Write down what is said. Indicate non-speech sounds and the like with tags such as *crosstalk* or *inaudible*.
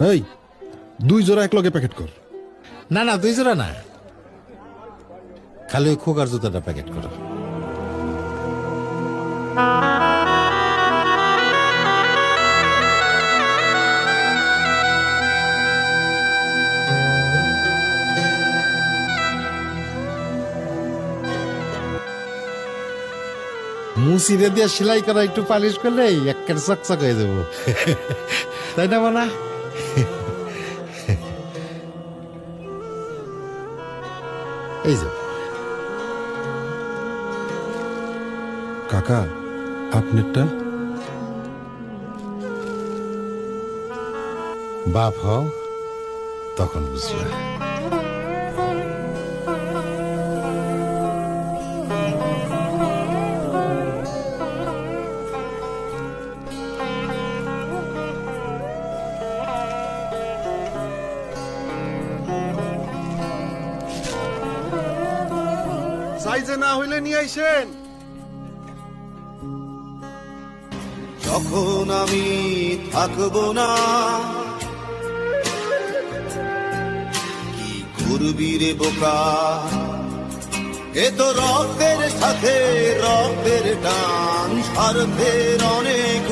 এই, দুই জোড়া এক লগে প্যাকেট কর। না না, দুই জোড়া না। খালি ওই খোকার জুতাটা প্যাকেট করো। মুসিরে দিয়ে সেলাই করা একটু পালিশ করলে একের চকচক হয়ে যাব। তাই না, মানা? *laughs* এই যে কাকা আপনারটা বাপ হও তখন বুঝবে সাইজে না হইলে নিয়ে আইসেন। যখন আমি থাকব না, কি করবি রে বোকা? এ তো রক্তের সাথে রক্তের টান স্বার্থের অনেক